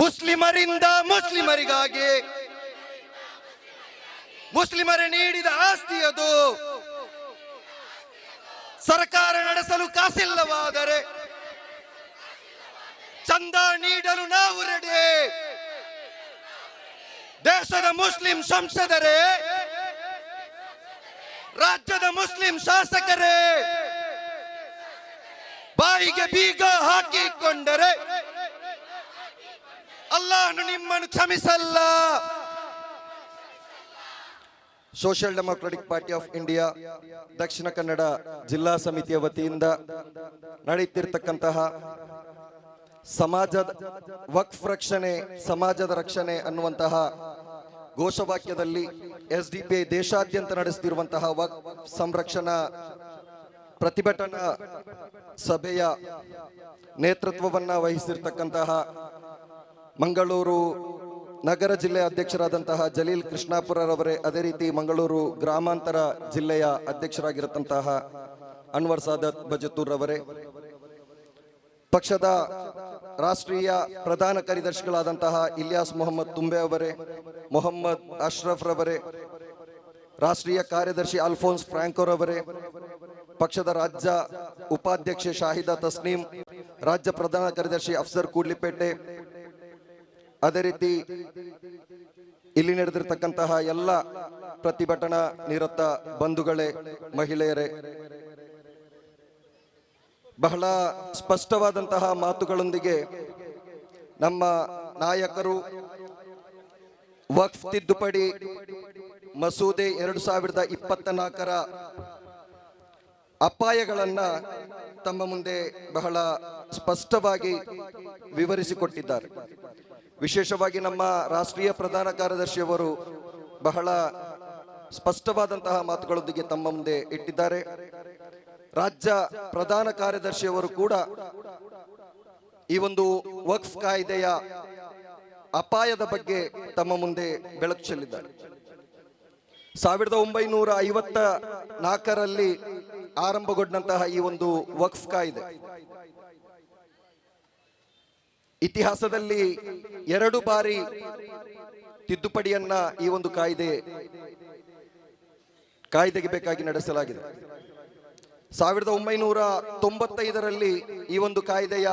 ಮುಸ್ಲಿಮರಿಂದ ಮುಸ್ಲಿಮರಿಗಾಗಿ. ಮುಸ್ಲಿಮರೇ ನೀಡಿದ ಆಸ್ತಿ ಅದು ಸರ್ಕಾರ ನಡೆಸಲು ಕಾಸಿಲ್ಲವಾದರೆ ಚಂದ ನೀಡಲು ನಾವು ರೆಡಿ ದೇಶದ ಮುಸ್ಲಿಂ ಸಂಸದರೇ, ರಾಜ್ಯದ ಮುಸ್ಲಿಂ ಶಾಸಕರೇ, ಬಾಯಿಗೆ ಬೀಗ ಹಾಕಿಕೊಂಡರೆ ಅಲ್ಲಾಹನು ನಿಮ್ಮನ್ನು ಕ್ಷಮಿಸಲ್ಲ. Social democratic party of India Dakshina Kannada ಜಿಲ್ಲಾ ಸಮಿತಿಯ ವತಿಯಿಂದ ನಡೆಯುತ್ತಿರ್ತಕ್ಕಂತಹ ಸಮಾಜದ ವಕ್ಫ್ ರಕ್ಷಣೆ, ಸಮಾಜದ ರಕ್ಷಣೆ ಅನ್ನುವಂತಹ ಘೋಷವಾಕ್ಯದಲ್ಲಿ ಎಸ್ ಡಿ ಪಿ ದೇಶಾದ್ಯಂತ ನಡೆಸುತ್ತಿರುವಂತಹ ವಕ್ಫ್ ಸಂರಕ್ಷಣಾ ಪ್ರತಿಭಟನಾ ಸಭೆಯ ನೇತೃತ್ವವನ್ನ ವಹಿಸಿರ್ತಕ್ಕಂತಹ ಮಂಗಳೂರು ನಗರ ಜಿಲ್ಲೆಯ ಅಧ್ಯಕ್ಷರಾದಂತಹ ಜಲೀಲ್ ಕೃಷ್ಣಾಪುರರವರೇ ಅದೇ ರೀತಿ ಮಂಗಳೂರು ಗ್ರಾಮಾಂತರ ಜಿಲ್ಲೆಯ ಅಧ್ಯಕ್ಷರಾಗಿರತಂತಹ ಅನ್ವರ್ ಸಾದತ್ ಬಜತೂರ್ ಅವರೇ ಪಕ್ಷದ ರಾಷ್ಟ್ರೀಯ ಪ್ರಧಾನ ಕಾರ್ಯದರ್ಶಿಗಳಾದಂತಹ ಇಲಿಯಾಸ್ ಮೊಹಮ್ಮದ್ ತುಂಬೆ ಅವರೇ, ಮೊಹಮ್ಮದ್ ಅಶ್ರಫ್ ರವರೇ, ರಾಷ್ಟ್ರೀಯ ಕಾರ್ಯದರ್ಶಿ ಅಲ್ಫೋನ್ಸ್ ಫ್ರಾಂಕೋರ್ ಅವರೇ, ಪಕ್ಷದ ರಾಜ್ಯ ಉಪಾಧ್ಯಕ್ಷೆ ಶಾಹಿದಾ ತಸ್ನೀಂ, ರಾಜ್ಯ ಪ್ರಧಾನ ಕಾರ್ಯದರ್ಶಿ ಅಫ್ಸರ್ ಕೂಡ್ಲಿಪೇಟೆ ಅದೇ ರೀತಿ ಇಲ್ಲಿ ನಡೆದಿರ್ತಕ್ಕಂತಹ ಎಲ್ಲ ಪ್ರತಿಭಟನಾ ನಿರತ ಬಂಧುಗಳೇ, ಮಹಿಳೆಯರೇ, ಬಹಳ ಸ್ಪಷ್ಟವಾದಂತಹ ಮಾತುಗಳೊಂದಿಗೆ ನಮ್ಮ ನಾಯಕರು ವಕ್ಫ್ ತಿದ್ದುಪಡಿ ಮಸೂದೆ ಎರಡು ಸಾವಿರದ ಇಪ್ಪತ್ತ ನಾಲ್ಕರ ಅಪಾಯಗಳನ್ನ ತಮ್ಮ ಮುಂದೆ ಬಹಳ ಸ್ಪಷ್ಟವಾಗಿ ವಿವರಿಸಿಕೊಟ್ಟಿದ್ದಾರೆ. ವಿಶೇಷವಾಗಿ ನಮ್ಮ ರಾಷ್ಟ್ರೀಯ ಪ್ರಧಾನ ಕಾರ್ಯದರ್ಶಿಯವರು ಬಹಳ ಸ್ಪಷ್ಟವಾದಂತಹ ಮಾತುಗಳೊಂದಿಗೆ ತಮ್ಮ ಮುಂದೆ ಇಟ್ಟಿದ್ದಾರೆ. ರಾಜ್ಯ ಪ್ರಧಾನ ಕಾರ್ಯದರ್ಶಿಯವರು ಕೂಡ ಈ ಒಂದು ವಕ್ಫ್ ಕಾಯ್ದೆಯ ಅಪಾಯದ ಬಗ್ಗೆ ತಮ್ಮ ಮುಂದೆ ಬೆಳಕು ಚೆಲ್ಲಿದ್ದಾರೆ. ಸಾವಿರದ ಒಂಬೈನೂರ ಐವತ್ತ ನಾಲ್ಕರಲ್ಲಿ ಆರಂಭಗೊಂಡಂತಹ ಈ ಒಂದು ವಕ್ಫ್ ಕಾಯ್ದೆ ಇತಿಹಾಸದಲ್ಲಿ ಎರಡು ಬಾರಿ ತಿದ್ದುಪಡಿಯನ್ನ ಈ ಒಂದು ಕಾಯ್ದೆ, ಕಾಯ್ದೆಗೆ ಬೇಕಾಗಿ ನಡೆಸಲಾಗಿದೆ. ಸಾವಿರದ ಒಂಬೈನೂರ ತೊಂಬತ್ತೈದರಲ್ಲಿ ಈ ಒಂದು ಕಾಯ್ದೆಯ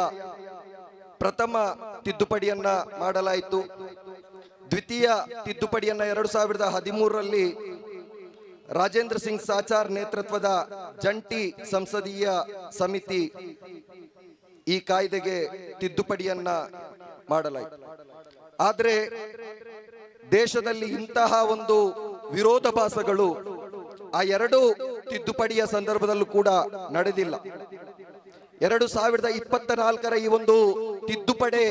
ಪ್ರಥಮ ತಿದ್ದುಪಡಿಯನ್ನ ಮಾಡಲಾಯಿತು. ದ್ವಿತೀಯ ತಿದ್ದುಪಡಿಯನ್ನ ಎರಡು ಸಾವಿರದ ಹದಿಮೂರರಲ್ಲಿ ರಾಜೇಂದ್ರ ಸಿಂಗ್ ಸಾಚಾರ್ ನೇತೃತ್ವದ ಜಂಟಿ ಸಂಸದೀಯ ಸಮಿತಿ ಈ ಕಾಯ್ದೆಗೆ ತಿದ್ದುಪಡಿಯನ್ನ ಮಾಡಲಾಯಿತು. ಆದರೆ ದೇಶದಲ್ಲಿ ಇಂತಹ ಒಂದು ವಿರೋಧಾಭಾಸಗಳು ಆ ಎರಡು ತಿದ್ದುಪಡಿಯ ಸಂದರ್ಭದಲ್ಲೂ ಕೂಡ ನಡೆದಿಲ್ಲ. ಎರಡು ಸಾವಿರದ ಇಪ್ಪತ್ತ ನಾಲ್ಕರ ಈ ಒಂದು ತಿದ್ದುಪಡಿ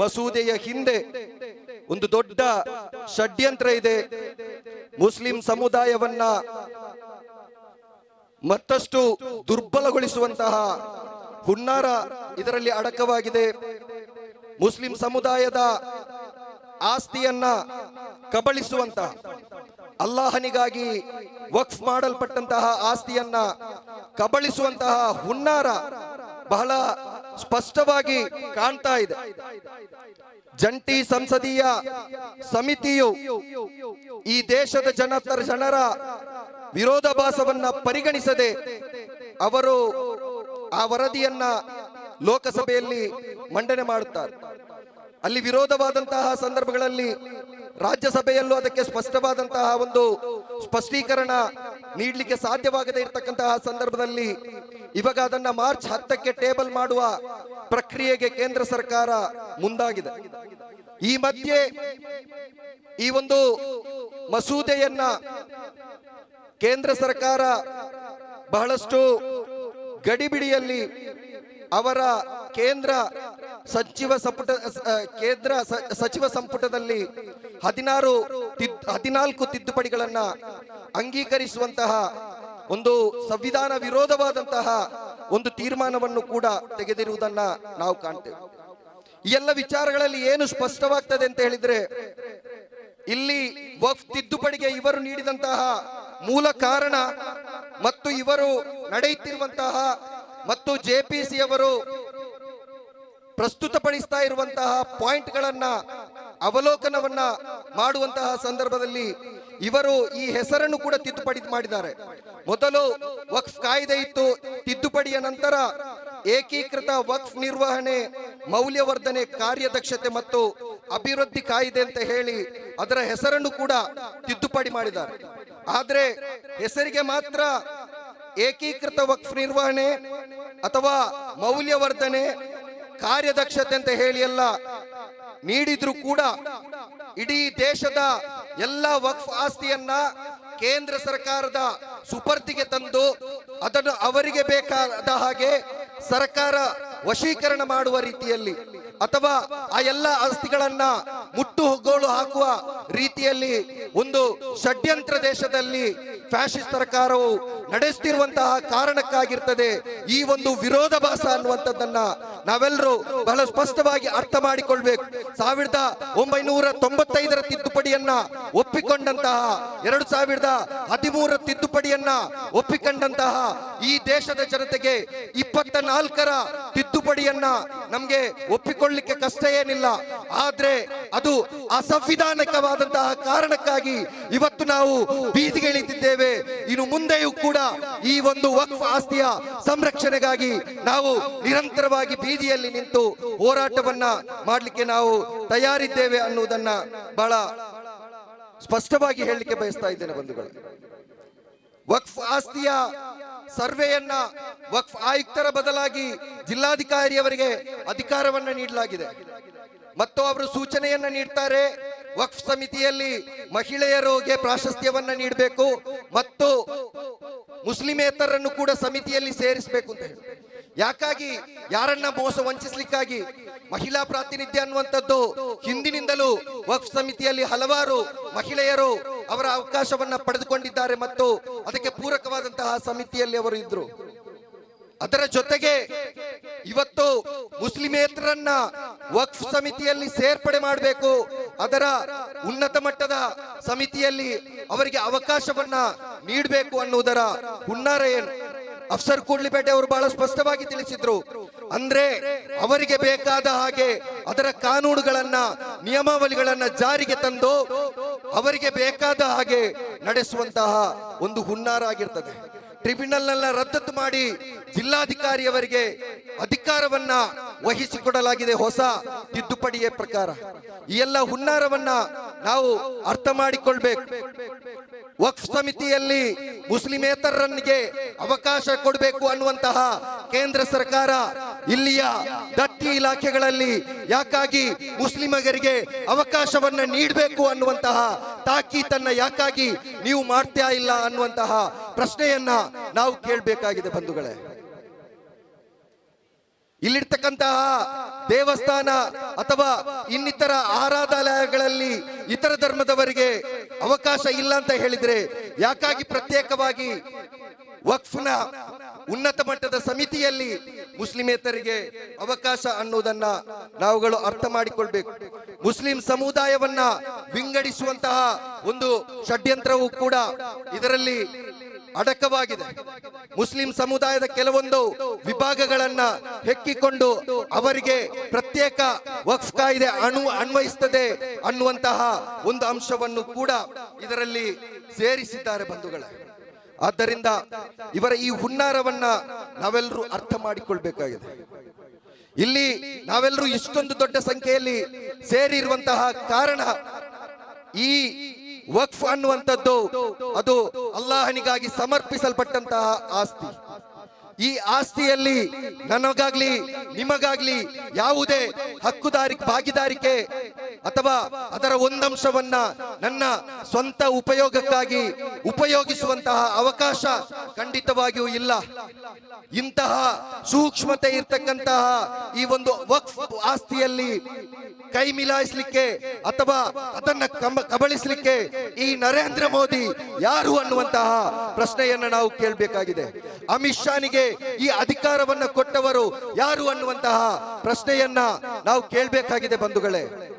ಮಸೂದೆಯ ಹಿಂದೆ ಒಂದು ದೊಡ್ಡ ಷಡ್ಯಂತ್ರ ಇದೆ. ಮುಸ್ಲಿಂ ಸಮುದಾಯವನ್ನ ಮತ್ತಷ್ಟು ದುರ್ಬಲಗೊಳಿಸುವಂತಹ ಹುನ್ನಾರ ಇದರಲ್ಲಿ ಅಡಕವಾಗಿದೆ. ಮುಸ್ಲಿಂ ಸಮುದಾಯದ ಆಸ್ತಿಯನ್ನ ಕಬಳಿಸುವಂತ, ಅಲ್ಲಾಹನಿಗಾಗಿ ವಕ್ಫ್ ಮಾಡಲ್ಪಟ್ಟಂತಹ ಆಸ್ತಿಯನ್ನ ಕಬಳಿಸುವಂತಹ ಹುನ್ನಾರ ಬಹಳ ಸ್ಪಷ್ಟವಾಗಿ ಕಾಣ್ತಾ ಇದೆ. ಜಂಟಿ ಸಂಸದೀಯ ಸಮಿತಿಯು ಈ ದೇಶದ ಜನತರ ಜನರ ವಿರೋಧಾಭಾಸವನ್ನ ಪರಿಗಣಿಸದೆ ಅವರು ಆ ವರದಿಯನ್ನ ಲೋಕಸಭೆಯಲ್ಲಿ ಮಂಡನೆ ಮಾಡುತ್ತಾರೆ. ಅಲ್ಲಿ ವಿರೋಧವಾದಂತಹ ಸಂದರ್ಭಗಳಲ್ಲಿ ರಾಜ್ಯಸಭೆಯಲ್ಲೂ ಅದಕ್ಕೆ ಸ್ಪಷ್ಟವಾದಂತಹ ಒಂದು ಸ್ಪಷ್ಟೀಕರಣ ನೀಡಲಿಕ್ಕೆ ಸಾಧ್ಯವಾಗದೇ ಇರತಕ್ಕಂತಹ ಸಂದರ್ಭದಲ್ಲಿ ಇವಾಗ ಅದನ್ನ ಮಾರ್ಚ್ ಹತ್ತಕ್ಕೆ ಟೇಬಲ್ ಮಾಡುವ ಪ್ರಕ್ರಿಯೆಗೆ ಕೇಂದ್ರ ಸರ್ಕಾರ ಮುಂದಾಗಿದೆ. ಈ ಮಧ್ಯೆ ಈ ಒಂದು ಮಸೂದೆಯನ್ನ ಕೇಂದ್ರ ಸರ್ಕಾರ ಬಹಳಷ್ಟು ಗಡಿಬಿಡಿಯಲ್ಲಿ ಅವರ ಕೇಂದ್ರ ಸಚಿವ ಸಂಪುಟ ಕೇಂದ್ರ ಸಚಿವ ಸಂಪುಟದಲ್ಲಿ ಹದಿನಾರು ಹದಿನಾಲ್ಕು ತಿದ್ದುಪಡಿಗಳನ್ನ ಅಂಗೀಕರಿಸುವಂತಹ ಒಂದು ಸಂವಿಧಾನ ವಿರೋಧವಾದಂತಹ ಒಂದು ತೀರ್ಮಾನವನ್ನು ಕೂಡ ತೆಗೆದಿರುವುದನ್ನ ನಾವು ಕಾಣ್ತೇವೆ. ಈ ಎಲ್ಲ ವಿಚಾರಗಳಲ್ಲಿ ಏನು ಸ್ಪಷ್ಟವಾಗ್ತದೆ ಅಂತ ಹೇಳಿದ್ರೆ, ಇಲ್ಲಿ ವಕ್ಫ್ ತಿದ್ದುಪಡಿಗೆ ಇವರು ನೀಡಿದಂತಹ ಮೂಲ ಕಾರಣ ಮತ್ತು ಇವರು ನಡೆಯುತ್ತಿರುವಂತಹ ಮತ್ತು ಜೆಪಿಸಿ ಅವರು ಪ್ರಸ್ತುತಪಡಿಸ್ತಾ ಇರುವಂತಹ ಪಾಯಿಂಟ್ಗಳನ್ನ ಅವಲೋಕನವನ್ನ ಮಾಡುವಂತಹ ಸಂದರ್ಭದಲ್ಲಿ ಇವರು ಈ ಹೆಸರನ್ನು ಕೂಡ ತಿದ್ದುಪಡಿ ಮಾಡಿದ್ದಾರೆ. ಮೊದಲು ವಕ್ಫ್ ಕಾಯ್ದೆ ಇತ್ತು. ತಿದ್ದುಪಡಿಯ ನಂತರ ಏಕೀಕೃತ ವಕ್ಫ್ ನಿರ್ವಹಣೆ, ಮೌಲ್ಯವರ್ಧನೆ, ಕಾರ್ಯದಕ್ಷತೆ ಮತ್ತು ಅಭಿವೃದ್ಧಿ ಕಾಯ್ದೆ ಅಂತ ಹೇಳಿ ಅದರ ಹೆಸರನ್ನು ಕೂಡ ತಿದ್ದುಪಡಿ ಮಾಡಿದ್ದಾರೆ. ಆದ್ರೆ ಹೆಸರಿಗೆ ಮಾತ್ರ ಏಕೀಕೃತ ವಕ್ಫ್ ನಿರ್ವಹಣೆ ಅಥವಾ ಮೌಲ್ಯವರ್ಧನೆ, ಕಾರ್ಯದಕ್ಷತೆ ಅಂತ ಹೇಳಿ ಎಲ್ಲ ನೀಡಿದ್ರು ಕೂಡ ಇಡೀ ದೇಶದ ಎಲ್ಲ ವಕ್ಫ್ ಆಸ್ತಿಯನ್ನ ಕೇಂದ್ರ ಸರ್ಕಾರದ ಸುಪರ್ದಿಗೆ ತಂದು ಅದನ್ನು ಅವರಿಗೆ ಬೇಕಾದ ಹಾಗೆ ಸರ್ಕಾರ ವಶೀಕರಣ ಮಾಡುವ ರೀತಿಯಲ್ಲಿ ಅಥವಾ ಆ ಎಲ್ಲ ಆಸ್ತಿಗಳನ್ನ ಮುಟ್ಟುಗೋಲು ಹಾಕುವ ರೀತಿಯಲ್ಲಿ ಒಂದು ಷಡ್ಯಂತ್ರ ದೇಶದಲ್ಲಿ ಫ್ಯಾಸಿಸ್ಟ್ ಸರ್ಕಾರವು ನಡೆಸ್ತಿರುವಂತಹ ಕಾರಣಕ್ಕಾಗಿರ್ತದೆ ಈ ಒಂದು ವಿರೋಧಾಭಾಸ ಅನ್ನುವಂಥದ್ದನ್ನ ನಾವೆಲ್ಲರೂ ಬಹಳ ಸ್ಪಷ್ಟವಾಗಿ ಅರ್ಥ ಮಾಡಿಕೊಳ್ಬೇಕು. ಸಾವಿರದ ಒಂಬೈನೂರ ತೊಂಬತ್ತೈದರ ತಿದ್ದುಪಡಿಯನ್ನ ಒಪ್ಪಿಕೊಂಡಂತಹ, ಎರಡು ಸಾವಿರದ ಹದಿಮೂರ ತಿದ್ದುಪಡಿಯನ್ನ ಒಪ್ಪಿಕೊಂಡಂತಹ ಈ ದೇಶದ ಜನತೆಗೆ ಇಪ್ಪತ್ತ ನಾಲ್ಕರ ತಿದ್ದುಪಡಿಯನ್ನ ನಮ್ಗೆ ಒಪ್ಪಿಕೊಳ್ಳಿಕ್ಕೆ ಕಷ್ಟ ಏನಿಲ್ಲ. ಆದ್ರೆ ಅದು ಅಸಂವಿಧಾನಿಕವಾದಂತಹ ಕಾರಣಕ್ಕಾಗಿ ಇವತ್ತು ನಾವು ಬೀದಿಗೆ ಇಳಿದಿದ್ದೇವೆ. ಇನ್ನು ಮುಂದೆಯೂ ಕೂಡ ಈ ಒಂದು ವಕ್ಫ್ ಆಸ್ತಿಯ ಸಂರಕ್ಷಣೆಗಾಗಿ ನಾವು ನಿರಂತರವಾಗಿ ಬೀದಿಯಲ್ಲಿ ನಿಂತು ಹೋರಾಟವನ್ನ ಮಾಡಲಿಕ್ಕೆ ನಾವು ತಯಾರಿದ್ದೇವೆ ಅನ್ನುವುದನ್ನ ಬಹಳ ಸ್ಪಷ್ಟವಾಗಿ ಹೇಳಲಿಕ್ಕೆ ಬಯಸ್ತಾ ಇದ್ದೇನೆ ಬಂಧುಗಳು. ವಕ್ಫ್ ಆಸ್ತಿಯ ಸರ್ವೆಯನ್ನ ವಕ್ಫ್ ಆಯುಕ್ತರ ಬದಲಾಗಿ ಜಿಲ್ಲಾಧಿಕಾರಿಯವರಿಗೆ ಅಧಿಕಾರವನ್ನ ನೀಡಲಾಗಿದೆ. ಮತ್ತು ಅವರು ಸೂಚನೆಯನ್ನ ನೀಡ್ತಾರೆ. ವಕ್ಫ್ ಸಮಿತಿಯಲ್ಲಿ ಮಹಿಳೆಯರಿಗೆ ಪ್ರಾಶಸ್ತ್ಯವನ್ನ ನೀಡಬೇಕು ಮತ್ತು ಮುಸ್ಲಿಮೇತರನ್ನು ಕೂಡ ಸಮಿತಿಯಲ್ಲಿ ಸೇರಿಸಬೇಕು ಅಂತ ಹೇಳಿ. ಯಾಕಾಗಿ? ಯಾರನ್ನ ಮೋಸ ವಂಚಿಸ್ಲಿಕ್ಕಾಗಿ? ಮಹಿಳಾ ಪ್ರಾತಿನಿಧ್ಯ ಅನ್ನುವಂಥದ್ದು ಹಿಂದಿನಿಂದಲೂ ವಕ್ಫ್ ಸಮಿತಿಯಲ್ಲಿ ಹಲವಾರು ಮಹಿಳೆಯರು ಅವರ ಅವಕಾಶವನ್ನ ಪಡೆದುಕೊಂಡಿದ್ದಾರೆ ಮತ್ತು ಅದಕ್ಕೆ ಪೂರಕವಾದಂತಹ ಸಮಿತಿಯಲ್ಲಿ ಅವರು ಇದ್ರು. ಅದರ ಜೊತೆಗೆ ಇವತ್ತು ಮುಸ್ಲಿಮೇತರನ್ನ ವಕ್ಫ್ ಸಮಿತಿಯಲ್ಲಿ ಸೇರ್ಪಡೆ ಮಾಡಬೇಕು. ಅದರ ಉನ್ನತ ಮಟ್ಟದ ಸಮಿತಿಯಲ್ಲಿ ಅವರಿಗೆ ಅವಕಾಶವನ್ನ ನೀಡಬೇಕು ಅನ್ನುವುದರ ಹುನ್ನಾರ ಏನು? ಅಫ್ಸರ್ ಕೂಡ್ಲಿಪೇಟೆ ಅವರು ಬಹಳ ಸ್ಪಷ್ಟವಾಗಿ ತಿಳಿಸಿದ್ರು. ಅಂದ್ರೆ ಅವರಿಗೆ ಬೇಕಾದ ಹಾಗೆ ಅದರ ಕಾನೂನುಗಳನ್ನ, ನಿಯಮಾವಳಿಗಳನ್ನ ಜಾರಿಗೆ ತಂದು ಅವರಿಗೆ ಬೇಕಾದ ಹಾಗೆ ನಡೆಸುವಂತಹ ಒಂದು ಹುನ್ನಾರ ಆಗಿರ್ತದೆ. ಟ್ರಿಬ್ಯುನಲ್ ರದ್ದತ್ತು ಮಾಡಿ ಜಿಲ್ಲಾಧಿಕಾರಿಯವರಿಗೆ ಅಧಿಕಾರವನ್ನ ವಹಿಸಿಕೊಡಲಾಗಿದೆ ಹೊಸ ತಿದ್ದುಪಡಿಯ ಪ್ರಕಾರ. ಈ ಎಲ್ಲ ಹುನ್ನಾರವನ್ನ ನಾವು ಅರ್ಥ ಮಾಡಿಕೊಳ್ಬೇಕು. ವಕ್ಫ್ ಸಮಿತಿಯಲ್ಲಿ ಮುಸ್ಲಿಮೇತರರಿಗೆ ಅವಕಾಶ ಕೊಡಬೇಕು ಅನ್ನುವಂತಹ ಕೇಂದ್ರ ಸರ್ಕಾರ ಇಲ್ಲಿಯ ದತ್ತಿ ಇಲಾಖೆಗಳಲ್ಲಿ ಯಾಕಾಗಿ ಮುಸ್ಲಿಮಗರಿಗೆ ಅವಕಾಶವನ್ನ ನೀಡಬೇಕು ಅನ್ನುವಂತಹ ತಾಕೀತನ್ನ ಯಾಕಾಗಿ ನೀವು ಮಾಡ್ತಾ ಇಲ್ಲ ಅನ್ನುವಂತಹ ಪ್ರಶ್ನೆಯನ್ನ ನಾವು ಕೇಳಬೇಕಾಗಿದೆ ಬಂಧುಗಳೇ. ಇಲ್ಲಿರ್ತಕ್ಕಂತಹ ದೇವಸ್ಥಾನ ಅಥವಾ ಇನ್ನಿತರ ಆರಾಧನಾಲಯಗಳಲ್ಲಿ ಇತರ ಧರ್ಮದವರಿಗೆ ಅವಕಾಶ ಇಲ್ಲ ಅಂತ ಹೇಳಿದ್ರೆ ಯಾಕಾಗಿ ಪ್ರತ್ಯೇಕವಾಗಿ ವಕ್ಫ್ನ ಉನ್ನತ ಮಟ್ಟದ ಸಮಿತಿಯಲ್ಲಿ ಮುಸ್ಲಿಮೇತರಿಗೆ ಅವಕಾಶ ಅನ್ನುವುದನ್ನ ನಾವುಗಳು ಅರ್ಥ ಮಾಡಿಕೊಳ್ಬೇಕು. ಮುಸ್ಲಿಂ ಸಮುದಾಯವನ್ನ ವಿಂಗಡಿಸುವಂತಹ ಒಂದು ಷಡ್ಯಂತ್ರವೂ ಕೂಡ ಇದರಲ್ಲಿ ಅಡಕವಾಗಿದೆ. ಮುಸ್ಲಿಂ ಸಮುದಾಯದ ಕೆಲವೊಂದು ವಿಭಾಗಗಳನ್ನ ಹೆಕ್ಕಿಕೊಂಡು ಅವರಿಗೆ ಪ್ರತ್ಯೇಕ ವಕ್ಫ್ ಕಾಯ್ದೆ ಅಣು ಅನ್ವಯಿಸ್ತದೆ ಅನ್ನುವಂತಹ ಒಂದು ಅಂಶವನ್ನು ಕೂಡ ಇದರಲ್ಲಿ ಸೇರಿಸಿದ್ದಾರೆ ಬಂಧುಗಳೇ. ಆದ್ದರಿಂದ ಇವರ ಈ ಹುನ್ನಾರವನ್ನ ನಾವೆಲ್ಲರೂ ಅರ್ಥ ಮಾಡಿಕೊಳ್ಬೇಕಾಗಿದೆ. ಇಲ್ಲಿ ನಾವೆಲ್ಲರೂ ಇಷ್ಟೊಂದು ದೊಡ್ಡ ಸಂಖ್ಯೆಯಲ್ಲಿ ಸೇರಿರುವಂತಹ ಕಾರಣ ಈ ವಕ್ಫ್ ಅನ್ನುವಂಥದ್ದು ಅದು ಅಲ್ಲಾಹನಿಗಾಗಿ ಸಮರ್ಪಿಸಲ್ಪಟ್ಟಂತಹ ಆಸ್ತಿ. ಈ ಆಸ್ತಿಯಲ್ಲಿ ನನಗಾಗ್ಲಿ, ನಿಮಗಾಗ್ಲಿ ಯಾವುದೇ ಹಕ್ಕುದಾರಿ ಭಾಗಿದಾರಿಕೆ ಅಥವಾ ಅದರ ಒಂದಂಶವನ್ನ ನನ್ನ ಸ್ವಂತ ಉಪಯೋಗಕ್ಕಾಗಿ ಉಪಯೋಗಿಸುವಂತಹ ಅವಕಾಶ ಖಂಡಿತವಾಗಿಯೂ ಇಲ್ಲ. ಇಂತಹ ಸೂಕ್ಷ್ಮತೆ ಇರ್ತಕ್ಕಂತಹ ಈ ಒಂದು ವಕ್ಫ್ ಆಸ್ತಿಯಲ್ಲಿ ಕೈ ಮಿಲಾಯಿಸಲಿಕ್ಕೆ ಅಥವಾ ಅದನ್ನ ಕಬಳಿಸಲಿಕ್ಕೆ ಈ ನರೇಂದ್ರ ಮೋದಿ ಯಾರು ಅನ್ನುವಂತಹ ಪ್ರಶ್ನೆಯನ್ನ ನಾವು ಕೇಳಬೇಕಾಗಿದೆ. ಅಮಿತ್ ಶಾನಿಗೆ ಈ ಅಧಿಕಾರವನ್ನ ಕೊಟ್ಟವರು ಯಾರು ಅನ್ನುವಂತಹ ಪ್ರಶ್ನೆಯನ್ನ ನಾವು ಕೇಳಬೇಕಾಗಿದೆ ಬಂಧುಗಳೇ.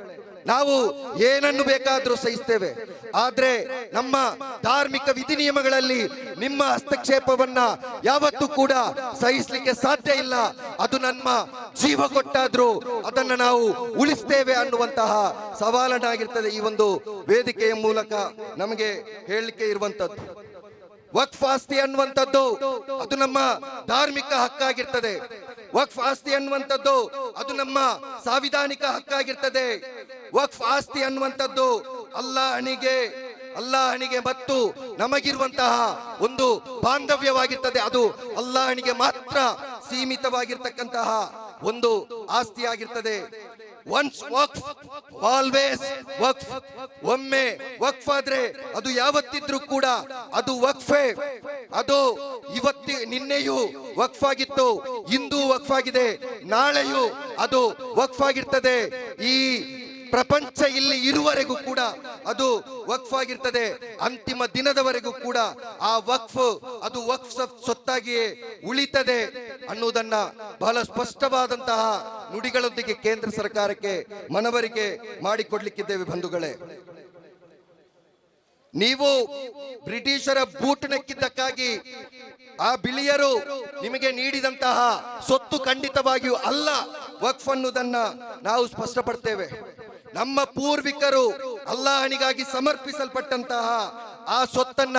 ನಾವು ಏನನ್ನು ಬೇಕಾದರೂ ಸಹಿಸ್ತೇವೆ. ಆದ್ರೆ ನಮ್ಮ ಧಾರ್ಮಿಕ ವಿಧಿ ನಿಯಮಗಳಲ್ಲಿ ನಿಮ್ಮ ಹಸ್ತಕ್ಷೇಪವನ್ನ ಯಾವತ್ತೂ ಕೂಡ ಸಹಿಸಲಿಕ್ಕೆ ಸಾಧ್ಯ ಇಲ್ಲ. ಅದು ನಮ್ಮ ಜೀವ ಕೊಟ್ಟಾದ್ರೂ ಅದನ್ನ ನಾವು ಉಳಿಸ್ತೇವೆ ಅನ್ನುವಂತಹ ಸವಾಲನ್ನಾಗಿರ್ತದೆ ಈ ಒಂದು ವೇದಿಕೆಯ ಮೂಲಕ ನಮಗೆ ಹೇಳಲಿಕ್ಕೆ ಇರುವಂತದ್ದು. ವಕ್ಫ್ ಆಸ್ತಿ ಅನ್ನುವಂಥದ್ದು ಅದು ನಮ್ಮ ಧಾರ್ಮಿಕ ಹಕ್ಕಾಗಿರ್ತದೆ. ವಕ್ಫ್ ಆಸ್ತಿ ಅನ್ನುವಂಥದ್ದು ಅದು ನಮ್ಮ ಸಾಂವಿಧಾನಿಕ ಹಕ್ಕಾಗಿರ್ತದೆ. ವಕ್ಫ್ ಆಸ್ತಿ ಅನ್ನುವಂಥದ್ದು ಅಲ್ಲಾಹನಿಗೆ ಅಲ್ಲಾಹನಿಗೆ ಮತ್ತು ನಮಗಿರುವಂತಹ ಒಂದು ಬಾಂಧವ್ಯವಾಗಿರ್ತದೆ. ಅದು ಅಲ್ಲಾಹನಿಗೆ ಮಾತ್ರ ಸೀಮಿತವಾಗಿರ್ತಕ್ಕಂತಹ ಒಂದು ಆಸ್ತಿಯಾಗಿರ್ತದೆ. ಒನ್ಸ್ ವಕ್ಫ್ ಆಲ್ವೇಸ್ ವಕ್ಫ್ ಒಮ್ಮೆ ವಕ್ಫ್ ಆದ್ರೆ ಅದು ಯಾವತ್ತಿದ್ರೂ ಕೂಡ ಅದು ವಕ್ಫೆ. ಅದು ಇವತ್ತಿ ನಿನ್ನೆಯೂ ವಕ್ಫ್ ಆಗಿತ್ತು ಇಂದು ವಕ್ಫ್ ಆಗಿದೆ ನಾಳೆಯೂ ಅದು ವಕ್ಫ್ ಆಗಿರ್ತದೆ ಈ ಪ್ರಪಂಚ ಇಲ್ಲಿ ಇರುವರೆಗೂ ಕೂಡ ಅದು ವಕ್ಫ್ ಆಗಿರ್ತದೆ ಅಂತಿಮ ದಿನದವರೆಗೂ ಕೂಡ ಆ ವಕ್ಫ್, ಅದು ವಕ್ಫ್ ಸ- ಸೊತ್ತಾಗಿಯೇ ಉಳಿತದೆ ಅನ್ನುವುದನ್ನ ಬಹಳ ಸ್ಪಷ್ಟವಾದಂತಹ ನುಡಿಗಳೊಂದಿಗೆ ಕೇಂದ್ರ ಸರ್ಕಾರಕ್ಕೆ ಮನವರಿಕೆ ಮಾಡಿಕೊಡ್ಲಿಕ್ಕಿದ್ದೇವೆ ಬಂಧುಗಳೇ. ನೀವು ಬ್ರಿಟಿಷರ ಬೂಟ್ ನೆಕ್ಕಿದ್ದಕ್ಕಾಗಿ ಆ ಬಿಳಿಯರು ನಿಮಗೆ ನೀಡಿದಂತಹ ಸೊತ್ತು ಖಂಡಿತವಾಗಿಯೂ ಅಲ್ಲ ವಕ್ಫ್ ಅನ್ನುವುದನ್ನ ನಾವು ಸ್ಪಷ್ಟಪಡ್ತೇವೆ. ನಮ್ಮ ಪೂರ್ವಿಕರು ಅಲ್ಲಾಹನಿಗಾಗಿ ಸಮರ್ಪಿಸಲ್ಪಟ್ಟಂತಹ ಆ ಸೊತ್ತನ್ನ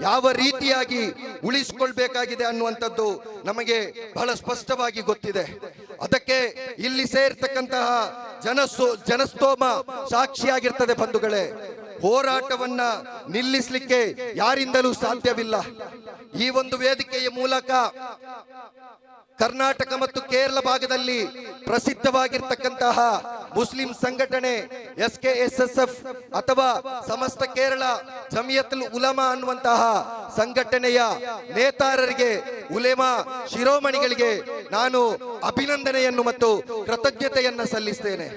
ಯಾವ ರೀತಿಯಾಗಿ ಉಳಿಸಿಕೊಳ್ಬೇಕಾಗಿದೆ ಅನ್ನುವಂಥದ್ದು ನಮಗೆ ಬಹಳ ಸ್ಪಷ್ಟವಾಗಿ ಗೊತ್ತಿದೆ. ಅದಕ್ಕೆ ಇಲ್ಲಿ ಸೇರ್ತಕ್ಕಂತಹ ಜನಸೋ, ಜನಸ್ತೋಮ ಸಾಕ್ಷಿಯಾಗಿರ್ತದೆ ಬಂಧುಗಳೇ. ಹೋರಾಟವನ್ನ ನಿಲ್ಲಿಸಲಿಕ್ಕೆ ಯಾರಿಂದಲೂ ಸಾಧ್ಯವಿಲ್ಲ. ಈ ಒಂದು ವೇದಿಕೆಯ ಮೂಲಕ ಕರ್ನಾಟಕ ಮತ್ತು ಕೇರಳ ಭಾಗದಲ್ಲಿ ಪ್ರಸಿದ್ಧವಾಗಿರ್ತಕ್ಕಂತಹ ಮುಸ್ಲಿಂ ಸಂಘಟನೆ S K S S F ಅಥವಾ ಸಮಸ್ತ ಕೇರಳ ಜಮಿಯತ್ ಉಲಮಾ ಅನ್ನುವಂತಹ ಸಂಘಟನೆಯ ನೇತಾರರಿಗೆ ಉಲೇಮಾ ಶಿರೋಮಣಿಗಳಿಗೆ ನಾನು ಅಭಿನಂದನೆಯನ್ನು ಮತ್ತು ಕೃತಜ್ಞತೆಯನ್ನು ಸಲ್ಲಿಸ್ತೇನೆ.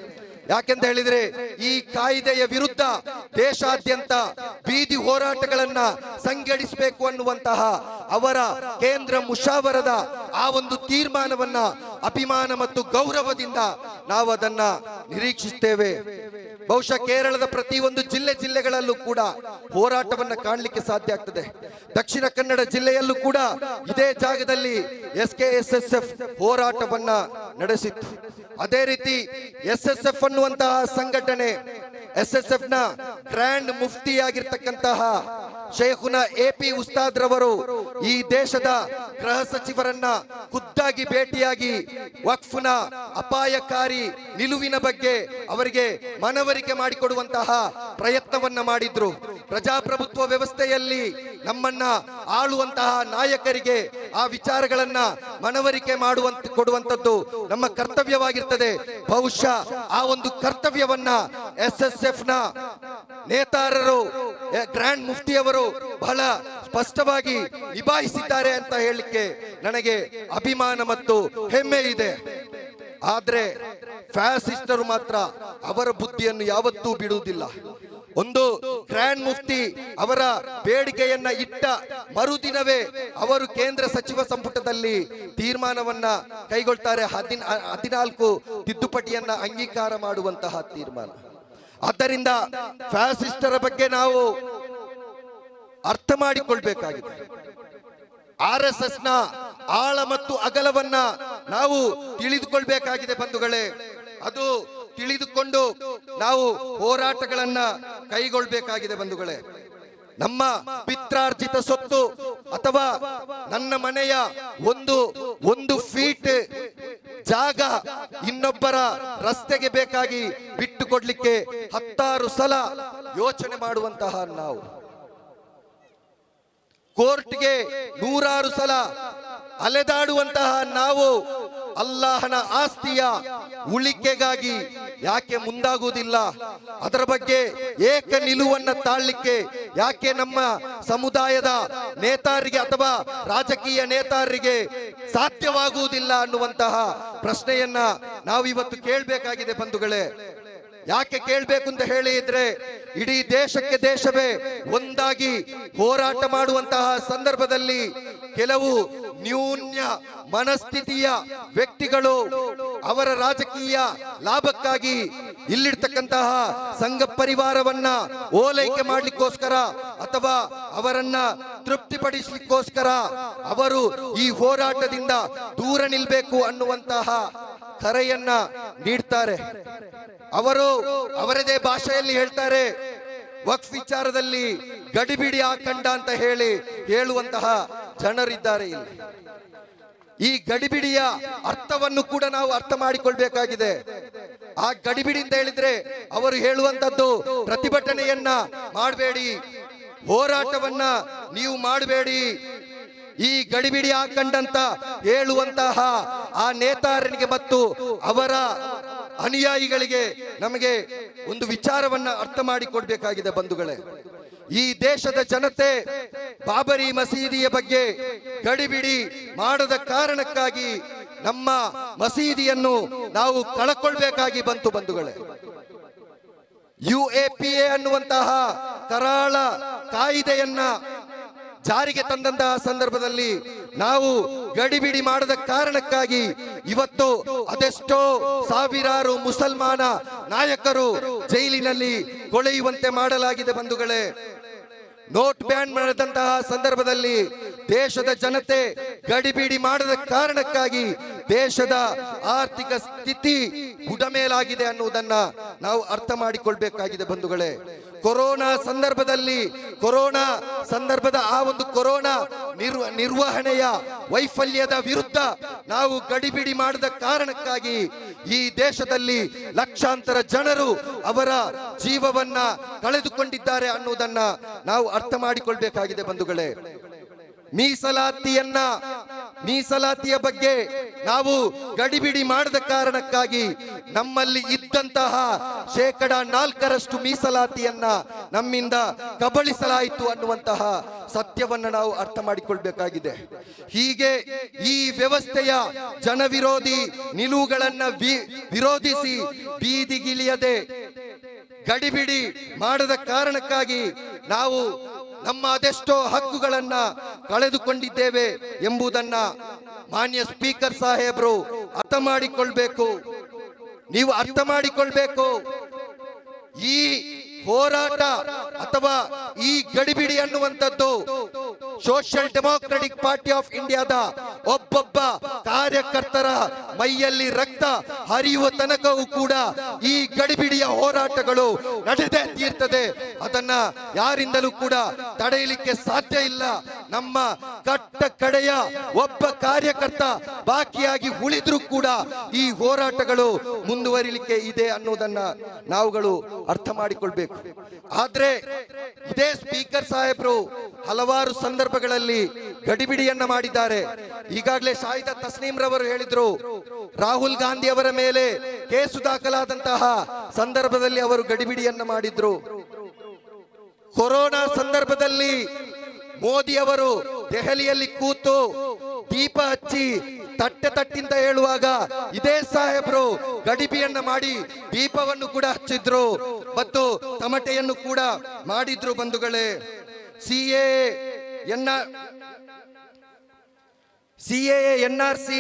ಯಾಕೆಂತ ಹೇಳಿದ್ರೆ ಈ ಕಾಯ್ದೆಯ ವಿರುದ್ಧ ದೇಶಾದ್ಯಂತ ಬೀದಿ ಹೋರಾಟಗಳನ್ನ ಸಂಘಟಿಸಬೇಕು ಅನ್ನುವಂತಹ ಅವರ ಕೇಂದ್ರ ಮುಷಾವರದ ಆ ಒಂದು ತೀರ್ಮಾನವನ್ನ ಅಭಿಮಾನ ಮತ್ತು ಗೌರವದಿಂದ ನಾವು ಅದನ್ನ ನಿರೀಕ್ಷಿಸುತ್ತೇವೆ ಬಹುಶಃ ಕೇರಳದ ಪ್ರತಿಯೊಂದು ಜಿಲ್ಲೆ ಜಿಲ್ಲೆಗಳಲ್ಲೂ ಕೂಡ ಹೋರಾಟವನ್ನು ಕಾಣಲಿಕ್ಕೆ ಸಾಧ್ಯ ಆಗ್ತದೆ. ದಕ್ಷಿಣ ಕನ್ನಡ ಜಿಲ್ಲೆಯಲ್ಲೂ ಕೂಡ ಇದೇ ಜಾಗದಲ್ಲಿ S K S S F ಹೋರಾಟವನ್ನ ನಡೆಸಿತ್ತು. ಅದೇ ರೀತಿ ಎಸ್ ಎಸ್ ಎಫ್ ಅನ್ನುವಂತಹ ಸಂಘಟನೆ ಎಸ್ ಎಸ್ ಎಫ್ನ ಗ್ರ್ಯಾಂಡ್ ಮುಫ್ತಿಯಾಗಿರ್ತಕ್ಕಂತಹ ಶೇಖುನ ಎ ಪಿ ಉಸ್ತಾದ್ರವರು ಈ ದೇಶದ ಗೃಹ ಸಚಿವರನ್ನ ಖುದ್ದಾಗಿ ಭೇಟಿಯಾಗಿ ವಕ್ಫ್ನ ಅಪಾಯಕಾರಿ ನಿಲುವಿನ ಬಗ್ಗೆ ಅವರಿಗೆ ಮನವರಿಕೆ ಮಾಡಿಕೊಡುವಂತಹ ಪ್ರಯತ್ನವನ್ನ ಮಾಡಿದ್ರು. ಪ್ರಜಾಪ್ರಭುತ್ವ ವ್ಯವಸ್ಥೆಯಲ್ಲಿ ನಮ್ಮನ್ನ ಆಳುವಂತಹ ನಾಯಕರಿಗೆ ಆ ವಿಚಾರಗಳನ್ನ ಮನವರಿಕೆ ಮಾಡುವಂತ ಕೊಡುವಂತದ್ದು ನಮ್ಮ ಕರ್ತವ್ಯವಾಗಿರ್ತದೆ. ಬಹುಶಃ ಆ ಒಂದು ಕರ್ತವ್ಯವನ್ನ ಎಸ್ ಎಸ್ ಎಫ್ನ ನೇತಾರರು ಗ್ರ್ಯಾಂಡ್ ಮುಫ್ತಿಯವರು ಬಹಳ ಸ್ಪಷ್ಟವಾಗಿ ನಿಭಾಯಿಸಿದ್ದಾರೆ ಅಂತ ಹೇಳಲಿಕ್ಕೆ ನನಗೆ ಅಭಿಮಾನ ಮತ್ತು ಹೆಮ್ಮೆ ಇದೆ. ಆದ್ರೆ ಫ್ಯಾಸಿಸ್ಟರು ಮಾತ್ರ ಅವರ ಬುದ್ಧಿಯನ್ನು ಯಾವತ್ತೂ ಬಿಡುವುದಿಲ್ಲ. ಒಂದು ಗ್ರ್ಯಾಂಡ್ ಮುಫ್ತಿ ಅವರ ಬೇಡಿಕೆಯನ್ನ ಇಟ್ಟ ಮರುದಿನವೇ ಅವರು ಕೇಂದ್ರ ಸಚಿವ ಸಂಪುಟದಲ್ಲಿ ತೀರ್ಮಾನವನ್ನ ಕೈಗೊಳ್ತಾರೆ. ಹದಿನ, ಹದಿನಾಲ್ಕು ತಿದ್ದುಪಡಿಯನ್ನ ಅಂಗೀಕಾರ ಮಾಡುವಂತಹ ತೀರ್ಮಾನ. ಆದ್ದರಿಂದ ಫ್ಯಾಸಿಸ್ಟರ ಬಗ್ಗೆ ನಾವು ಅರ್ಥ ಮಾಡಿಕೊಳ್ಬೇಕಾಗಿದೆ. ಆರ್ ಎಸ್ ಎಸ್ನ ಆಳ ಮತ್ತು ಅಗಲವನ್ನ ನಾವು ತಿಳಿದುಕೊಳ್ಬೇಕಾಗಿದೆ ಬಂಧುಗಳೇ. ಅದು ತಿಳಿದುಕೊಂಡು ನಾವು ಹೋರಾಟಗಳನ್ನ ಕೈಗೊಳ್ಬೇಕಾಗಿದೆ ಬಂಧುಗಳೇ. ನಮ್ಮ ಪಿತ್ರಾರ್ಜಿತ ಸೊತ್ತು ಅಥವಾ ನನ್ನ ಮನೆಯ ಒಂದು ಒಂದು ಫೀಟ್ ಜಾಗ ಇನ್ನೊಬ್ಬರ ರಸ್ತೆಗೆ ಬೇಕಾಗಿ ಬಿಟ್ಟುಕೊಡ್ಲಿಕ್ಕೆ ಹತ್ತಾರು ಸಲ ಯೋಚನೆ ಮಾಡುವಂತಹ ನಾವು. ಕೋರ್ಟ್ಗೆ ನೂರಾರು ಸಲ ಅಲೆದಾಡುವಂತಹ ನಾವು ಅಲ್ಲಾಹನ ಆಸ್ತಿಯ ಉಳಿಕೆಗಾಗಿ ಯಾಕೆ ಮುಂದಾಗುವುದಿಲ್ಲ? ಅದರ ಬಗ್ಗೆ ಏಕ ನಿಲುವನ್ನ ತಾಳ್ಲಿಕ್ಕೆ ಯಾಕೆ ನಮ್ಮ ಸಮುದಾಯದ ನೇತಾರಿಗೆ ಅಥವಾ ರಾಜಕೀಯ ನೇತಾರರಿಗೆ ಸಾಧ್ಯವಾಗುವುದಿಲ್ಲ ಅನ್ನುವಂತಹ ಪ್ರಶ್ನೆಯನ್ನ ನಾವಿವತ್ತು ಕೇಳಬೇಕಾಗಿದೆ ಬಂಧುಗಳೇ. ಯಾಕೆ ಕೇಳಬೇಕು ಅಂತ ಹೇಳಿ ಇದ್ರೆ ಇಡೀ ದೇಶಕ್ಕೆ ದೇಶವೇ ಒಂದಾಗಿ ಹೋರಾಟ ಮಾಡುವಂತಹ ಸಂದರ್ಭದಲ್ಲಿ ಕೆಲವು ನ್ಯೂನ್ಯ ಮನಸ್ಥಿತಿಯ ವ್ಯಕ್ತಿಗಳು ಅವರ ರಾಜಕೀಯ ಲಾಭಕ್ಕಾಗಿ ಇಲ್ಲಿರ್ತಕ್ಕಂತಹ ಸಂಘ ಪರಿವಾರವನ್ನ ಓಲೈಕೆ ಮಾಡ್ಲಿಕ್ಕೋಸ್ಕರ ಅಥವಾ ಅವರನ್ನ ತೃಪ್ತಿಪಡಿಸ್ಲಿಕ್ಕೋಸ್ಕರ ಅವರು ಈ ಹೋರಾಟದಿಂದ ದೂರ ನಿಲ್ಬೇಕು ಅನ್ನುವಂತಹ ಕರೆಯನ್ನ ನೀಡ್ತಾರೆ. ಅವರು ಅವರದೇ ಭಾಷೆಯಲ್ಲಿ ಹೇಳ್ತಾರೆ, ವಕ್ಫ್ ವಿಚಾರದಲ್ಲಿ ಗಡಿಬಿಡಿ ಹಾಕಂಡ ಅಂತ ಹೇಳಿ ಹೇಳುವಂತಹ ಜನರಿದ್ದಾರೆ ಇಲ್ಲಿ. ಈ ಗಡಿಬಿಡಿಯ ಅರ್ಥವನ್ನು ಕೂಡ ನಾವು ಅರ್ಥ ಮಾಡಿಕೊಳ್ಬೇಕಾಗಿದೆ. ಆ ಗಡಿಬಿಡಿ ಅಂತ ಹೇಳಿದ್ರೆ ಅವರು ಹೇಳುವಂತದ್ದು ಪ್ರತಿಭಟನೆಯನ್ನ ಮಾಡಬೇಡಿ, ಹೋರಾಟವನ್ನ ನೀವು ಮಾಡಬೇಡಿ ಈ ಗಡಿಬಿಡಿ ಹಾಕಂಡಂತ ಹೇಳುವಂತಹ ಆ ನೇತಾರನಿಗೆ ಮತ್ತು ಅವರ ಅನುಯಾಯಿಗಳಿಗೆ ನಮಗೆ ಒಂದು ವಿಚಾರವನ್ನ ಅರ್ಥ ಮಾಡಿಕೊಡ್ಬೇಕಾಗಿದೆ ಬಂಧುಗಳೇ. ಈ ದೇಶದ ಜನತೆ ಬಾಬರಿ ಮಸೀದಿಯ ಬಗ್ಗೆ ಗಡಿಬಿಡಿ ಮಾಡದ ಕಾರಣಕ್ಕಾಗಿ ನಮ್ಮ ಮಸೀದಿಯನ್ನು ನಾವು ಕಳಕೊಳ್ಬೇಕಾಗಿ ಬಂತು ಬಂಧುಗಳೇ. ಯು ಎ ಪಿ ಎ ಅನ್ನುವಂತಹ ಕರಾಳ ಕಾಯಿದೆಯನ್ನ ಜಾರಿಗೆ ತಂದಂತಹ ಸಂದರ್ಭದಲ್ಲಿ ನಾವು ಗಡಿಬಿಡಿ ಮಾಡದ ಕಾರಣಕ್ಕಾಗಿ ಇವತ್ತು ಅದೆಷ್ಟೋ ಸಾವಿರಾರು ಮುಸಲ್ಮಾನ ನಾಯಕರು ಜೈಲಿನಲ್ಲಿ ಕೊಳೆಯುವಂತೆ ಮಾಡಲಾಗಿದೆ ಬಂಧುಗಳೇ. ನೋಟ್ ಬ್ಯಾನ್ ಮಾಡಿದಂತಹ ಸಂದರ್ಭದಲ್ಲಿ ದೇಶದ ಜನತೆ ಗಡಿಬಿಡಿ ಮಾಡದ ಕಾರಣಕ್ಕಾಗಿ ದೇಶದ ಆರ್ಥಿಕ ಸ್ಥಿತಿ ಬುಡಮೇಲಾಗಿದೆ ಅನ್ನುವುದನ್ನ ನಾವು ಅರ್ಥ ಮಾಡಿಕೊಳ್ಬೇಕಾಗಿದೆ ಬಂಧುಗಳೇ. ಕೊರೋನಾ ಸಂದರ್ಭದಲ್ಲಿ, ಕೊರೋನಾ ಸಂದರ್ಭದ ಆ ಒಂದು ಕೊರೋನಾ ನಿರ್ವ, ನಿರ್ವಹಣೆಯ ವೈಫಲ್ಯದ ವಿರುದ್ಧ ನಾವು ಗಡಿಬಿಡಿ ಮಾಡಿದ ಕಾರಣಕ್ಕಾಗಿ ಈ ದೇಶದಲ್ಲಿ ಲಕ್ಷಾಂತರ ಜನರು ಅವರ ಜೀವವನ್ನ ಕಳೆದುಕೊಂಡಿದ್ದಾರೆ ಅನ್ನುವುದನ್ನ ನಾವು ಅರ್ಥ ಮಾಡಿಕೊಳ್ಬೇಕಾಗಿದೆ ಬಂಧುಗಳೇ. ಮೀಸಲಾತಿಯನ್ನ ಮೀಸಲಾತಿಯ ಬಗ್ಗೆ ನಾವು ಗಡಿಬಿಡಿ ಮಾಡದ ಕಾರಣಕ್ಕಾಗಿ ನಮ್ಮಲ್ಲಿ ಇದ್ದಂತಹ ಶೇಕಡ ನಾಲ್ಕರಷ್ಟು ಮೀಸಲಾತಿಯನ್ನ ನಮ್ಮಿಂದ ಕಬಳಿಸಲಾಯಿತು ಅನ್ನುವಂತಹ ಸತ್ಯವನ್ನ ನಾವು ಅರ್ಥ ಮಾಡಿಕೊಳ್ಬೇಕಾಗಿದೆ. ಹೀಗೆ ಈ ವ್ಯವಸ್ಥೆಯ ಜನವಿರೋಧಿ ನಿಲುವುಗಳನ್ನ ವಿರೋಧಿಸಿ ಬೀದಿಗಿಳಿಯದೆ ಗಡಿಬಿಡಿ ಮಾಡದ ಕಾರಣಕ್ಕಾಗಿ ನಾವು ನಮ್ಮ ಅದೆಷ್ಟೋ ಹಕ್ಕುಗಳನ್ನ ಕಳೆದುಕೊಂಡಿದ್ದೇವೆ ಎಂಬುದನ್ನ ಮಾನ್ಯ ಸ್ಪೀಕರ್ ಸಾಹೇಬರು ಅರ್ಥ ಮಾಡಿಕೊಳ್ಬೇಕು. ನೀವು ಅರ್ಥ ಮಾಡಿಕೊಳ್ಬೇಕು. ಈ ಹೋರಾಟ ಅಥವಾ ಈ ಗಡಿಬಿಡಿ ಅನ್ನುವಂಥದ್ದು ಸೋಷಿಯಲ್ ಡೆಮೋಕ್ರೆಟಿಕ್ ಪಾರ್ಟಿ ಆಫ್ ಇಂಡಿಯಾದ ಒಬ್ಬೊಬ್ಬ ಕಾರ್ಯಕರ್ತರ ಮೈಯಲ್ಲಿ ರಕ್ತ ಹರಿಯುವ ತನಕವೂ ಕೂಡ ಈ ಗಡಿಬಿಡಿಯ ಹೋರಾಟಗಳು ನಡೆದೇ ತೀರ್ತದೆ. ಅದನ್ನ ಯಾರಿಂದಲೂ ಕೂಡ ತಡೆಯಲಿಕ್ಕೆ ಸಾಧ್ಯ ಇಲ್ಲ. ನಮ್ಮ ಕಟ್ಟ ಕಡೆಯ ಒಬ್ಬ ಕಾರ್ಯಕರ್ತ ಬಾಕಿಯಾಗಿ ಉಳಿದ್ರೂ ಕೂಡ ಈ ಹೋರಾಟಗಳು ಮುಂದುವರಿಲಿಕ್ಕೆ ಇದೆ ಅನ್ನೋದನ್ನ ನಾವುಗಳು ಅರ್ಥ ಮಾಡಿಕೊಳ್ಬೇಕು. ಆದ್ರೆ ಇದೇ ಸ್ಪೀಕರ್ ಸಾಹೇಬ್ರು ಹಲವಾರು ಸಂದರ್ಭಗಳಲ್ಲಿ ಗಡಿಬಿಡಿಯನ್ನ ಮಾಡಿದ್ದಾರೆ. ಈಗಾಗಲೇ ಶಾಹಿದ ತಸ್ನೀಂ ರವರು ಹೇಳಿದ್ರು, ರಾಹುಲ್ ಗಾಂಧಿ ಅವರ ಮೇಲೆ ಕೇಸು ದಾಖಲಾದಂತಹ ಸಂದರ್ಭದಲ್ಲಿ ಅವರು ಗಡಿಬಿಡಿಯನ್ನ ಮಾಡಿದ್ರು. ಕೊರೋನಾ ಸಂದರ್ಭದಲ್ಲಿ ಮೋದಿ ಅವರು ದೆಹಲಿಯಲ್ಲಿ ಕೂತು ದೀಪ ಹಚ್ಚಿ ತಟ್ಟೆ ತಟ್ಟಿಂತ ಹೇಳುವಾಗ, ಇದೇ ಸಾಹೇಬರು ಗಡಿಬಿಯನ್ನ ಮಾಡಿ ದೀಪವನ್ನು ಕೂಡ ಹಚ್ಚಿದ್ರು ಮತ್ತು ತಮಟೆಯನ್ನು ಕೂಡ ಮಾಡಿದ್ರು ಬಂಧುಗಳೇ. ಸಿ ಎ ಎನ್ನ C A N R C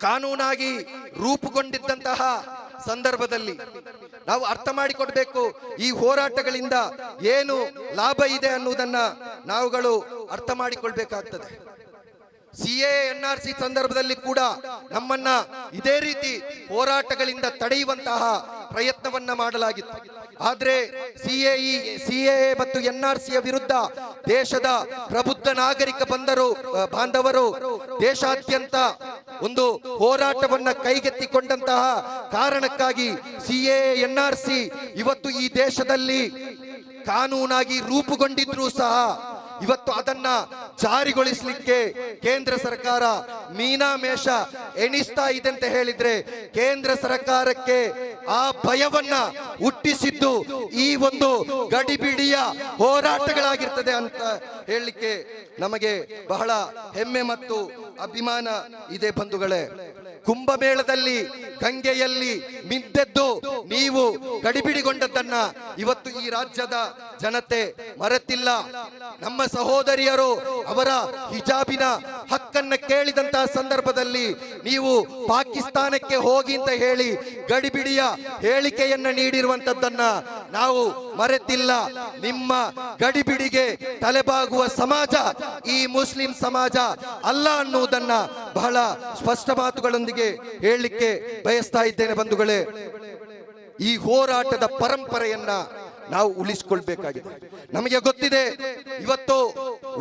ಕಾನೂನಾಗಿ ರೂಪುಗೊಂಡಿದ್ದಂತಹ ಸಂದರ್ಭದಲ್ಲಿ ನಾವು ಅರ್ಥ ಮಾಡಿಕೊಡ್ಬೇಕು ಈ ಹೋರಾಟಗಳಿಂದ ಏನು ಲಾಭ ಇದೆ ಅನ್ನುವುದನ್ನ ನಾವುಗಳು ಅರ್ಥ ಮಾಡಿಕೊಳ್ಬೇಕಾಗ್ತದೆ. ಸಿ ಎನ್ ಆರ್ ಸಿ ಸಂದರ್ಭದಲ್ಲಿ ಕೂಡ ನಮ್ಮನ್ನ ಇದೇ ರೀತಿ ಹೋರಾಟಗಳಿಂದ ತಡೆಯುವಂತಹ ಪ್ರಯತ್ನವನ್ನ ಮಾಡಲಾಗಿತ್ತು. ಆದ್ರೆ ಸಿಎಇ ಸಿಎಎ ಮತ್ತು ಎನ್ ಆರ್ ಸಿಯ ವಿರುದ್ಧ ದೇಶದ ಪ್ರಬುದ್ಧ ನಾಗರಿಕ ಬಂದರು ಬಾಂಧವರು, ದೇಶಾದ್ಯಂತ ಒಂದು ಹೋರಾಟವನ್ನ ಕೈಗೆತ್ತಿಕೊಂಡಂತಹ ಕಾರಣಕ್ಕಾಗಿ ಸಿಎ ಎನ್ ಆರ್ ಸಿ ಇವತ್ತು ಈ ದೇಶದಲ್ಲಿ ಕಾನೂನಾಗಿ ರೂಪುಗೊಂಡಿದ್ರೂ ಸಹ ಇವತ್ತು ಅದನ್ನ ಜಾರಿಗೊಳಿಸಲಿಕ್ಕೆ ಕೇಂದ್ರ ಸರ್ಕಾರ ಮೀನಾಮೇಷ ಎಣಿಸ್ತಾ ಇದೆ ಅಂತ ಹೇಳಿದ್ರೆ ಕೇಂದ್ರ ಸರ್ಕಾರಕ್ಕೆ ಆ ಭಯವನ್ನ ಹುಟ್ಟಿಸಿದ್ದು ಈ ಒಂದು ಗಡಿಬಿಡಿಯ ಹೋರಾಟಗಳಾಗಿರ್ತದೆ ಅಂತ ಹೇಳಲಿಕ್ಕೆ ನಮಗೆ ಬಹಳ ಹೆಮ್ಮೆ ಮತ್ತು ಅಭಿಮಾನ ಇದೆ ಬಂಧುಗಳೇ. ಕುಂಭಮೇಳದಲ್ಲಿ, ಗಂಗೆಯಲ್ಲಿ ಮಿದ್ದೆದ್ದು ನೀವು ಗಡಿಬಿಡಿಗೊಂಡದ್ದನ್ನ ಇವತ್ತು ಈ ರಾಜ್ಯದ ಜನತೆ ಮರೆತಿಲ್ಲ. ನಮ್ಮ ಸಹೋದರಿಯರು ಅವರ ಹಿಜಾಬಿನ ಹಕ್ಕನ್ನ ಕೇಳಿದಂತಹ ಸಂದರ್ಭದಲ್ಲಿ ನೀವು ಪಾಕಿಸ್ತಾನಕ್ಕೆ ಹೋಗಿ ಅಂತ ಹೇಳಿ ಗಡಿಬಿಡಿಯ ಹೇಳಿಕೆಯನ್ನ ನೀಡಿರುವಂತದ್ದನ್ನ ನಾವು ಮರೆತಿಲ್ಲ. ನಿಮ್ಮ ಗಡಿಬಿಡಿಗೆ ತಲೆಬಾಗುವ ಸಮಾಜ ಈ ಮುಸ್ಲಿಂ ಸಮಾಜ ಅಲ್ಲ ಅನ್ನುವುದನ್ನ ಬಹಳ ಸ್ಪಷ್ಟ ಮಾತುಗಳೊಂದಿಗೆ ಹೇಳಲಿಕ್ಕೆ ಬಯಸ್ತಾ ಇದ್ದೇನೆ ಬಂಧುಗಳೇ. ಈ ಹೋರಾಟದ ಪರಂಪರೆಯನ್ನ ನಾವು ಉಳಿಸಿಕೊಳ್ಬೇಕಾಗಿದೆ. ನಮಗೆ ಗೊತ್ತಿದೆ, ಇವತ್ತು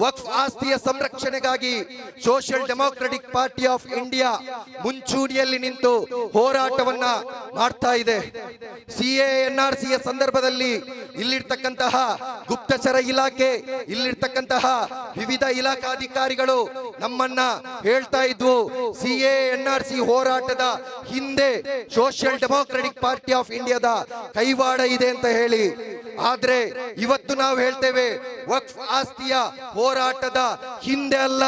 ವಕ್ಫ್ ಆಸ್ತಿಯ ಸಂರಕ್ಷಣೆಗಾಗಿ social democratic party of India ಮುಂಚೂಣಿಯಲ್ಲಿ ನಿಂತು ಹೋರಾಟವನ್ನ ಮಾಡ್ತಾ ಇದೆ. ಸಿ ಎನ್ ಆರ್ ಸಿಯ ಸಂದರ್ಭದಲ್ಲಿ ಇಲ್ಲಿರ್ತಕ್ಕಂತಹ ಗುಪ್ತಚರ ಇಲಾಖೆ, ಇಲ್ಲಿರ್ತಕ್ಕಂತಹ ವಿವಿಧ ಇಲಾಖಾಧಿಕಾರಿಗಳು ನಮ್ಮನ್ನ ಹೇಳ್ತಾ ಇದ್ವು ಸಿ ಎನ್ ಆರ್ ಸಿ ಹೋರಾಟದ ಹಿಂದೆ ಸೋಷಿಯಲ್ ಡೆಮೋಕ್ರೆಟಿಕ್ ಪಾರ್ಟಿ ಆಫ್ ಇಂಡಿಯಾದ ಕೈವಾಡ ಇದೆ ಅಂತ ಹೇಳಿ. ಆದ್ರೆ ಇವತ್ತು ನಾವು ಹೇಳ್ತೇವೆ, ವಕ್ಫ್ ಆಸ್ತಿಯ ಹೋರಾಟದ ಹಿಂದೆ ಅಲ್ಲ,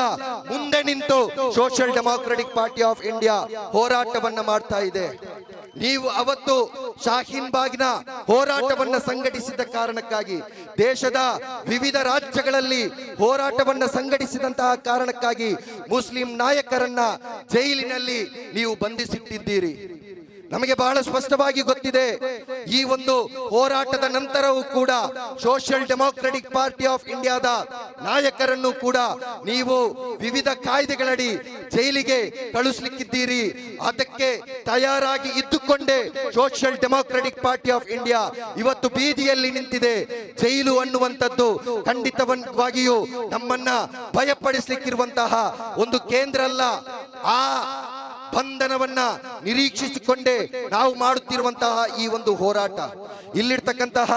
ಮುಂದೆ ನಿಂತು social democratic party of India ಹೋರಾಟವನ್ನ ಮಾಡ್ತಾ ಇದೆ. ನೀವು ಅವತ್ತು ಶಾಹೀನ್ ಬಾಗ್ನ ಹೋರಾಟವನ್ನ ಸಂಘಟಿಸಿದ ಕಾರಣಕ್ಕಾಗಿ, ದೇಶದ ವಿವಿಧ ರಾಜ್ಯಗಳಲ್ಲಿ ಹೋರಾಟವನ್ನ ಸಂಘಟಿಸಿದಂತಹ ಕಾರಣಕ್ಕಾಗಿ ಮುಸ್ಲಿಂ ನಾಯಕರನ್ನ ಜೈಲಿನಲ್ಲಿ ನೀವು ಬಂಧಿಸಿಟ್ಟಿದ್ದೀರಿ. ನಮಗೆ ಬಹಳ ಸ್ಪಷ್ಟವಾಗಿ ಗೊತ್ತಿದೆ. ಈ ಒಂದು ಹೋರಾಟದ ನಂತರವೂ ಕೂಡ ಸೋಷಿಯಲ್ ಡೆಮೋಕ್ರೆಟಿಕ್ ಪಾರ್ಟಿ ಆಫ್ ಇಂಡಿಯಾದ ನಾಯಕರನ್ನು ಕೂಡ ನೀವು ವಿವಿಧ ಕಾಯ್ದೆಗಳಡಿ ಜೈಲಿಗೆ ಕಳುಹಿಸಲಿಕ್ಕಿದ್ದೀರಿ. ಅದಕ್ಕೆ ತಯಾರಾಗಿ ಇದ್ದುಕೊಂಡೇ social democratic party of India ಇವತ್ತು ಬೀದಿಯಲ್ಲಿ ನಿಂತಿದೆ. ಜೈಲು ಅನ್ನುವಂಥದ್ದು ಖಂಡಿತವಾಗಿಯೂ ನಮ್ಮನ್ನ ಭಯಪಡಿಸ್ಲಿಕ್ಕಿರುವಂತಹ ಒಂದು ಕೇಂದ್ರ ಅಲ್ಲ. ಆ ಬಂಧನವನ್ನ ನಿರೀಕ್ಷಿಸಿಕೊಂಡೇ ನಾವು ಮಾಡುತ್ತಿರುವಂತಹ ಈ ಒಂದು ಹೋರಾಟ. ಇಲ್ಲಿರ್ತಕ್ಕಂತಹ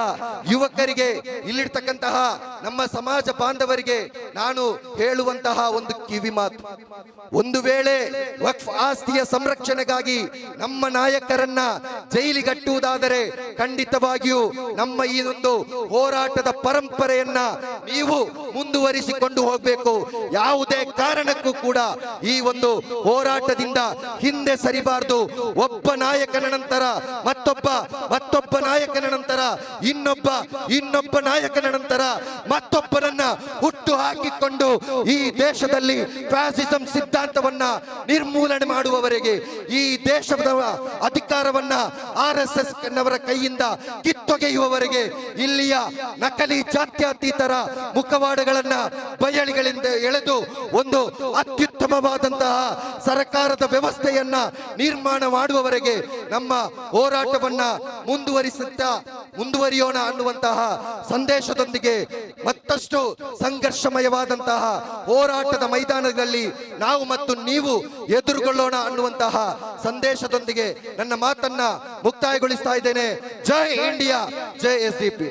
ಯುವಕರಿಗೆ, ಇಲ್ಲಿರ್ತಕ್ಕಂತಹ ನಮ್ಮ ಸಮಾಜ ಬಾಂಧವರಿಗೆ ನಾನು ಹೇಳುವಂತಹ ಒಂದು ಕಿವಿ ಮಾತು. ಒಂದು ವೇಳೆ ವಕ್ಫ್ ಆಸ್ತಿಯ ಸಂರಕ್ಷಣೆಗಾಗಿ ನಮ್ಮ ನಾಯಕರನ್ನ ಜೈಲಿಗಟ್ಟುವುದಾದರೆ ಖಂಡಿತವಾಗಿಯೂ ನಮ್ಮ ಈ ಒಂದು ಹೋರಾಟದ ಪರಂಪರೆಯನ್ನ ನೀವು ಮುಂದುವರಿಸಿಕೊಂಡು ಹೋಗಬೇಕು. ಯಾವುದೇ ಕಾರಣಕ್ಕೂ ಕೂಡ ಈ ಒಂದು ಹೋರಾಟದಿಂದ ಹಿಂದೆ ಸರಿಬಾರದು. ಒಬ್ಬ ನಾಯಕನ ನಂತರ ಮತ್ತೊಬ್ಬ ಮತ್ತೊಬ್ಬ ನಾಯಕನ ನಂತರ ಇನ್ನೊಬ್ಬ ಇನ್ನೊಬ್ಬ ನಾಯಕನ ನಂತರ ಮತ್ತೊಬ್ಬರನ್ನ ಹುಟ್ಟು ಹಾಕಿಕೊಂಡು ಈ ದೇಶದಲ್ಲಿ ಫ್ಯಾಸಿಸಂ ಸಿದ್ಧಾಂತವನ್ನ ನಿರ್ಮೂಲನೆ ಮಾಡುವವರೆಗೆ ಈ ದೇಶದ ಅಧಿಕಾರವನ್ನ ಆರ್ ಎಸ್ ಎಸ್ ನವರ ಕೈಯಿಂದ ಕಿತ್ತೊಗೆಯುವವರೆಗೆ ಇಲ್ಲಿಯ ನಕಲಿ ಜಾತ್ಯತೀತರ ಮುಖವಾಡಗಳನ್ನ ಬಯಲಿಗಳಿಂದ ಎಳೆದು ಒಂದು ಅತ್ಯುತ್ತಮವಾದಂತಹ ಸರ್ಕಾರದ ವ್ಯವಸ್ಥೆಯನ್ನ ನಿರ್ಮಾಣ ಮಾಡುವವರೆಗೆ ನಮ್ಮ ಹೋರಾಟವನ್ನ ಮುಂದುವರಿಸುತ್ತಾ ಮುಂದುವರಿಯೋಣ ಅನ್ನುವಂತಹ ಸಂದೇಶದೊಂದಿಗೆ ಮತ್ತಷ್ಟು ಸಂಘರ್ಷಮಯವಾದಂತಹ ಹೋರಾಟದ ಮೈದಾನದಲ್ಲಿ ನಾವು ಮತ್ತು ನೀವು ಎದುರುಗೊಳ್ಳೋಣ ಅನ್ನುವಂತಹ ಸಂದೇಶದೊಂದಿಗೆ ನನ್ನ ಮಾತನ್ನ ಮುಕ್ತಾಯಗೊಳಿಸ್ತಾ ಇದ್ದೇನೆ. ಜೈ ಇಂಡಿಯಾ, ಜೈ ಎಸ್ ಡಿ ಪಿ.